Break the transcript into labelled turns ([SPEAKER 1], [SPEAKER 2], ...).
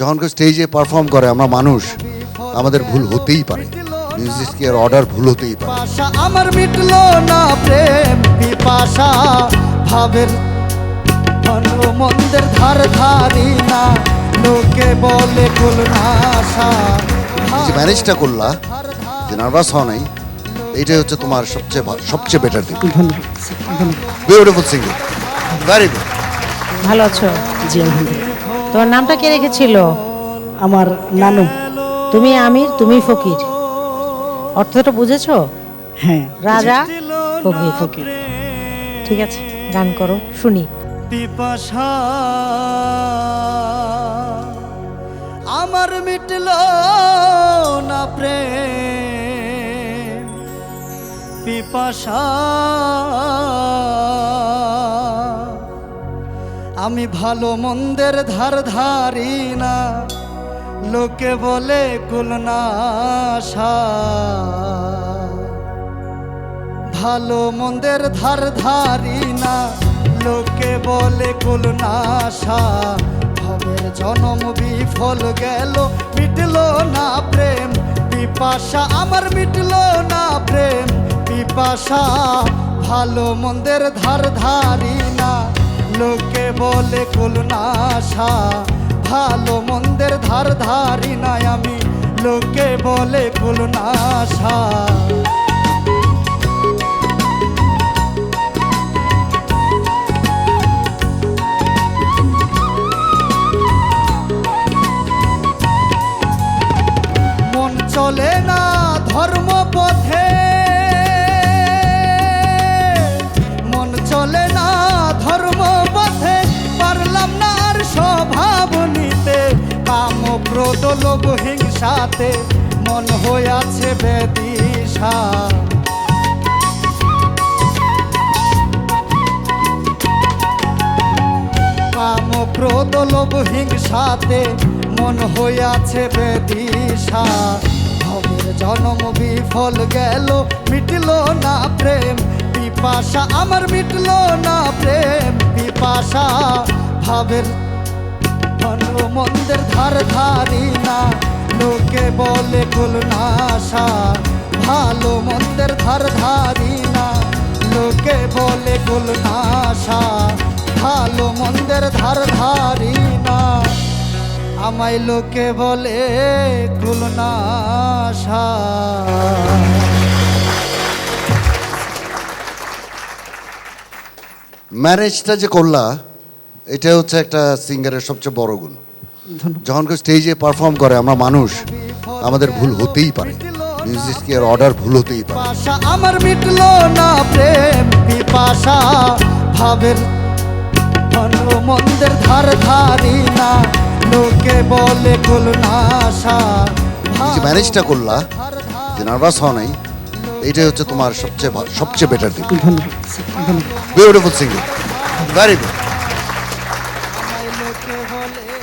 [SPEAKER 1] যখন কেউ স্টেজে পারফর্ম করে আমরা মানুষ আমাদের ভুল হতেই পারে। মিউজিকের অর্ডার ভুল হতেই পারে।
[SPEAKER 2] আমার মিটলো না প্রেম পিপাসা ভাবের মন্দের ধার ধারি না লোকে বলে কুল নাশা
[SPEAKER 1] যে ম্যানেজটা করলা যে নার্ভাস হওয়া নাই এইটাই হচ্ছে তোমার সবচেয়ে সবচেয়ে বেটার দিক। বিউটিফুল সিঙ্গিং ভেরি গুড
[SPEAKER 3] ভালো আছো?
[SPEAKER 4] জি আলহামদুলিল্লাহ।
[SPEAKER 3] তোমার নামটা কে রেখেছিল?
[SPEAKER 4] আমার নানু।
[SPEAKER 3] তুমি আমির তুমি ফকির। অর্থটা বুঝেছ?
[SPEAKER 4] হ্যাঁ
[SPEAKER 3] রাজা
[SPEAKER 2] ফকির
[SPEAKER 3] ফকির
[SPEAKER 4] ফকির।
[SPEAKER 3] ঠিক আছে গান করো শুনি।
[SPEAKER 2] পিপাসা আমার মিটল না প্রেম। পিপাসা আমি ভালো মন্দের ধার ধারি না। লোকে বলে কুলনাশা ভালো মন্দের ধার ধারি না। লোকে বলে কুলনাশা ভবের জনম বিফল গেল, মিটল না প্রেম। পিপাসা আমার মিটল না প্রেম। পিপাসা ভালো মন্দের ধার ধারি না। লোকে বলে কুলনাশা ভালো মন্দের ধার ধারি নাই আমি। লোকে বলে কুলনাশা লোভ হিংসাতে মন হইয়াছে বেদিশা। কাম ক্রোধ লোভ হিংসাতে মন হইয়াছে বেদিশা। ভবের জনম বিফল গেল, মিটল না প্রেম। পিপাসা আমার মিটল না প্রেম, পিপাসা ভাবের ধন্য মন্দের ধার ধারি না। লোকে বলে কুলনাশা ভালো মন্দের ধার ধারি না। লোকে বলে কুলনাশা ভালো মন্দের ধার ধারি না। আমায় লোকে বলে কুলনাশা
[SPEAKER 1] ম্যারেজটা যে করলা এটা হচ্ছে একটা সিঙ্গারের সবচেয়ে বড় গুণ। যখন কেউ স্টেজে পারফর্ম করে আমরা মানুষ আমাদের ভুল হতেই পারে। মিউজিকের অর্ডার ভুল হতেই পারে।
[SPEAKER 2] আমার মিটলো না প্রেম পিপাসা ভাবের মন্দের ধার ধারি না লোকে বলে কুলনাশা
[SPEAKER 1] যে ম্যানেজটা করলা যে নার্ভাস হওয়া নাই এইটাই হচ্ছে তোমার সবচেয়ে সবচেয়ে বেটার দিক। বিউটিফুল সিঙ্গিং ভেরি গুড
[SPEAKER 2] আমায় লোকে বলে